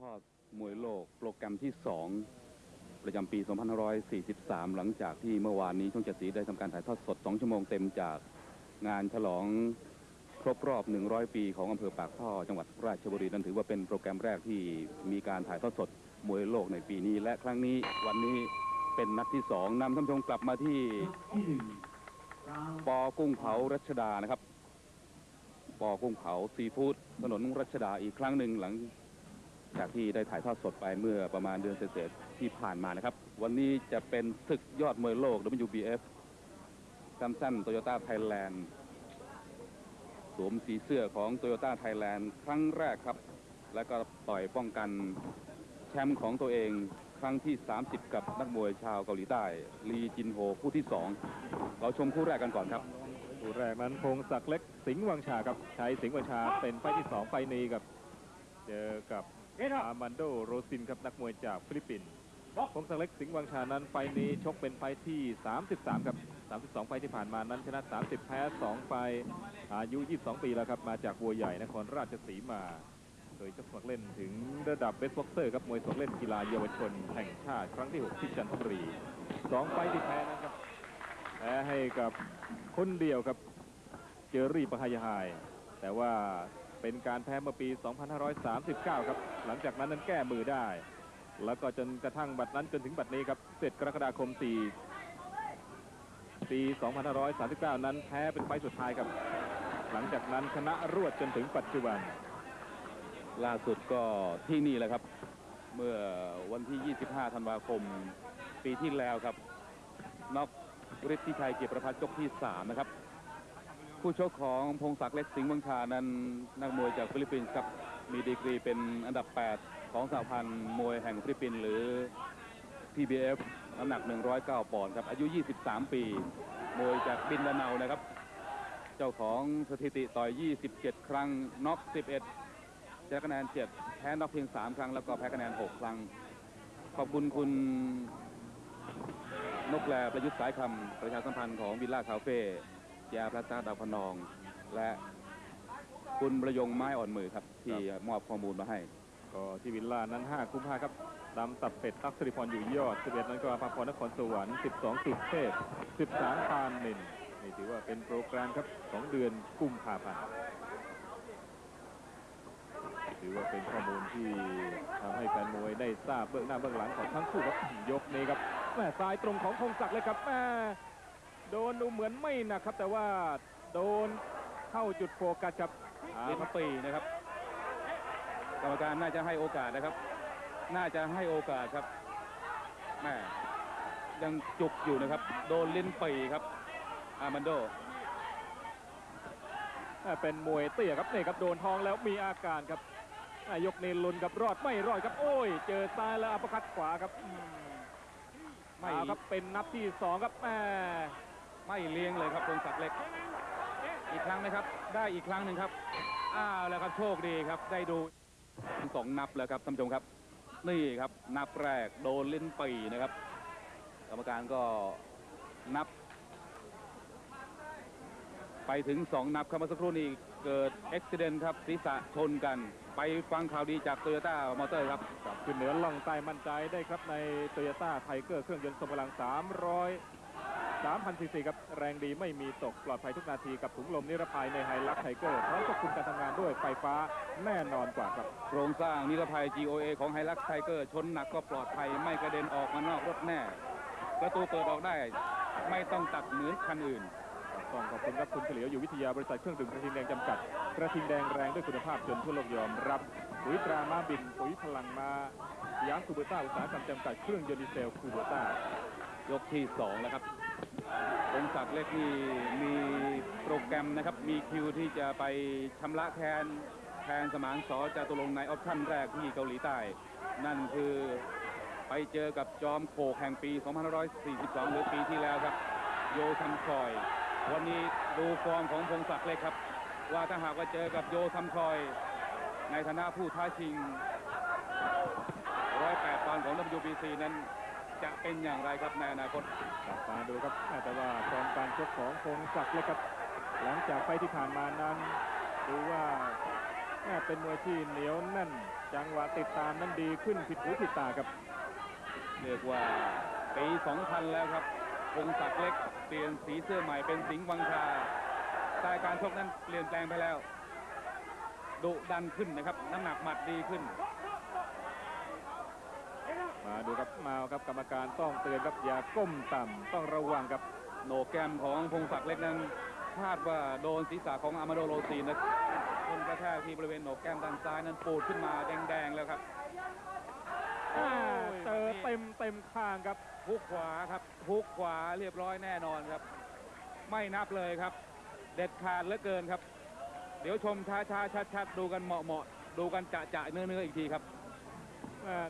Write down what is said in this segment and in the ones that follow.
ทอดมวยโลกโปรแกรมที่ 2 ประจำปี 2543 หลังจากที่เมื่อวานนี้ช่องเจ็ดสีได้ทำการถ่ายทอดสด 2 ชั่วโมงเต็มจากงานฉลองครบรอบ 100 ปีของอำเภอปากท่อจังหวัดราชบุรี นั่นถือว่าเป็นโปรแกรมแรกที่มีการถ่ายทอดสดมวยโลกในปีนี้ และครั้งนี้วันนี้เป็นนัดที่ 2นำท่านชมกลับมาที่ปอกุ้งเผารัชดานะครับปอกุ้งเผาซีฟู้ดถนนรัชดาอีกครั้งหนึ่งหลัง จากที่ได้ถ่ายทอดสดไปเมื่อประมาณเดือนเศษที่ผ่านมานะครับ วันนี้จะเป็นศึกยอดมวยโลก WBF ซัมซันโตโยต้าไทยแลนด์สวมสีเสื้อของโตโยต้าไทยแลนด์ครั้งแรกครับ แล้วก็ต่อยป้องกันแชมป์ของตัวเองครั้งที่ 30 กับนักมวยชาวเกาหลีใต้ลีจินโฮผู้ที่ 2 เราชมคู่แรกกันก่อนครับคู่แรกนั้นพงศักดิ์เล็กสิงห์วังชาครับใช้สิงห์วังชาเป็นไฟที่สองไฟนี้ครับ เจอกับ อาร์มันโดโรซินครับนักมวยจากฟิลิปปินส์พงศักดิ์เล็กสิงห์วังชานั้นไฟล์นี้ชกเป็นไฟล์ที่ 33 ครับ 32 ไฟล์ที่ผ่านมานั้นชนะ 30 แพ้ 2 ไฟล์อายุ 22 ปีแล้วครับ มาจากบัวใหญ่นครราชสีมา โดยชกสมัครเล่นถึงระดับเบสบ็อกเซอร์ครับมวยสมัครเล่นกีฬาเยาวชนแห่งชาติครั้งที่ 6 ที่จันทบุรีสองไฟล์ที่แพ้นั้นครับแพ้ให้กับคนเดียวครับเจอรี่ปะฮายาไฮแต่ว่า เป็นการแพ้เมื่อปี 2539 ครับ หลังจากนั้นนั้นแก้มือได้ แล้วก็จนกระทั่งบัดนั้นจนถึงบัดนี้ครับเสร็จกรกฎาคม 4 ปี 2539 นั้นแพ้เป็นไฟสุดท้ายครับ หลังจากนั้นชนะรวดจนถึงปัจจุบัน ล่าสุดก็ที่นี่แหละครับ เมื่อวันที่ 25 ธันวาคม ปีที่แล้วครับน็อกฤทธิชัยเกียรติประพัฒน์ยกที่ 3 นะครับ ผู้ชกของพงศักดิ์เล็กสิงห์บังชานั้นนักมวยจากฟิลิปปินส์ครับมีดีกรีเป็นอันดับ 8 ของสหพันธ์มวยแห่งฟิลิปปินส์หรือ PBF น้ำหนัก 109 ปอนด์ครับ อายุ 23 ปี มวยจากบินดาเนานะครับ เจ้าของสถิติต่อย 27 ครั้ง น็อก 11 ชนะคะแนน 7 แพ้น็อกเพียง 3 ครั้ง แล้วก็แพ้คะแนน 6 ครั้ง ขอบคุณคุณนกแลประยุทธ์สายคำประชาสัมพันธ์ของวิลล่าคาเฟ่ ยาพลาซ่าดาวพนอง และคุณประยงไม้อ่อนมือครับ ที่มอบข้อมูลมาให้ ก็ที่วิลล่านั้น 5 กุมภาครับดำตับเป็ดตักสิริพรอยู่ยอด 11 นั้นก็อาภาพรนครสวรรค์12 สุดเทพ 13 ปานนินนี่ถือว่าเป็นโปรแกรมครับของเดือนกุมภาพันธ์ถือว่าเป็นข้อมูลที่ทำให้แฟนมวยได้ทราบเบื้องหน้าเบื้องหลังของทั้งคู่ครับยกนี้ครับแม่ซ้ายตรงของพงศักดิ์เลยครับแม่ โดนดูเหมือนไม่หนักครับ แต่ว่าโดนเข้าจุดโฟกัสครับเอาลิ้นครับปีนะครับ กรรมการน่าจะให้โอกาสนะครับ น่าจะให้โอกาสครับแม่ยังจุกอยู่นะครับ โดนลิ้นปีครับ อามันโดอ่าเป็นมวยเตี้ยครับนี่ครับโดนทองแล้วมีอาการครับอ่ายกนี้ลุนครับรอดไม่รอดครับโอ้ย เจอซ้ายแล้วอัปเปอร์คัดขวาครับอืมไม่เอาครับเป็นนับที่สองครับแม่ ไม่เลี้ยงเลยครับพงศักดิ์เล็ก อีกครั้งนะครับ ได้อีกครั้งหนึ่งครับ อ้าวแล้วครับโชคดีครับ ได้ดูสองนับแล้วครับท่านผู้ชมครับ นี่ครับนับแรกโดนลิ้นปีนะครับ กรรมการก็นับ ไปถึงสองนับครับเมื่อสักครู่นี้เกิดอุบิเหตุครับศีรษะชนกัน ไปฟังข่าวดีจากโตโยต้ามอเตอร์ครับกลับขึ้นเหนือล่องใต้มั่นใจได้ครับในโตโยต้าไทเกอร์เครื่องยนต์ทรงพลัง 300 3,000ซีซีครับ แรงดีไม่มีตกปลอดภัยทุกนาทีกับถุงลมนิรภัยในไฮลักไทเกอร์พร้อมควบคุมการทำงานด้วยไฟฟ้าแน่นอนกว่าครับ โครงสร้างนิรภัย GOA ของไฮลักไทเกอร์ชนหนักก็ปลอดภัยไม่กระเด็นออกมานอกรถแน่ ประตูเปิดออกได้ ไม่ต้องตัดเหมือนคันอื่นต้องขอบคุณครับคุณเฉลียวอยู่วิทยาบริษัทเครื่องดื่มกระทิงแดงจำกัด กระทิงแดงแรงด้วยคุณภาพจนทั่วโลกยอมรับปุ๋ยตรามาบินปุ๋ยพลังมาสยามคูเบต้าอุตสาหกรรมจำกัดเครื่องยนต์ดีเซลคูเบต้ายกที่2แล้วครับ องศักดิ์เล็กนี่มีโปรแกรมนะครับ มีคิวที่จะไปชำระแทนแทนสมานสอจตุรงในออปชั่นแรกที่เกาหลีใต้ นั่นคือไปเจอกับจอมโขกแห่งปี 2542 หรือปีที่แล้วครับ โยซัมชอย วันนี้ดูฟอร์มของพงศักดิ์เล็กครับ ว่าถ้าหากว่าเจอกับโยซัมชอย ในฐานะผู้ท้าชิง 108ปอนด์ของ WBC นั้น จะเป็นอย่างไรครับในอนาคตกลับมาดูครับแต่ว่าฟอร์มการชกของพงศักดิ์เลยครับ หลังจากไฟล์ที่ผ่านมานั้นดูว่าแม่เป็นมวยที่เหนียวแน่น จังหวะติดตามนั้นดีขึ้นผิดหูผิดตาครับ เรียกว่าปี2000 แล้วครับพงศักดิ์เล็กเปลี่ยนสีเสื้อใหม่เป็นสิงห์วังชาสไตล์การชกนั้นเปลี่ยนแปลงไปแล้วดุดันขึ้นนะครับ น้ำหนักหมัดดีขึ้น มาดูครับมาครับกรรมการต้องเตือนครับอย่าก้มต่ำต้องระวังครับโหนกแก้มของพงศักดิ์เล็กนั้นคาดว่าโดนศีรษะของอามาโดโรซีนะคนกระแทกที่บริเวณโหนกแก้มด้านซ้ายนั้นปูดขึ้นมาแดงๆแล้วครับอ่าเจอเต็มเต็มข้างครับฮุกขวาครับฮุกขวาเรียบร้อยแน่นอนครับ ไม่นับเลยครับ เด็ดขาดเหลือเกินครับ เดี๋ยวชมช้าช้าชัดชัดๆดูกันเหมาะเหมาะๆดูกันจะจะเนื้อเนื้อๆอีกทีครับอ่า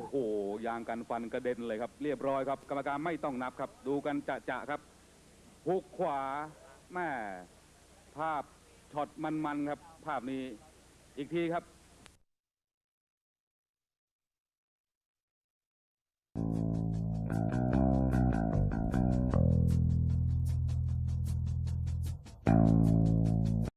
โอ้โหยางกันฟันกระเด็นเลยครับ เรียบร้อยครับ กรรมการไม่ต้องนับครับ ดูกันจะจะครับหุกขวาแม่ภาพช็อตมันๆครับ ภาพนี้อีกทีครับ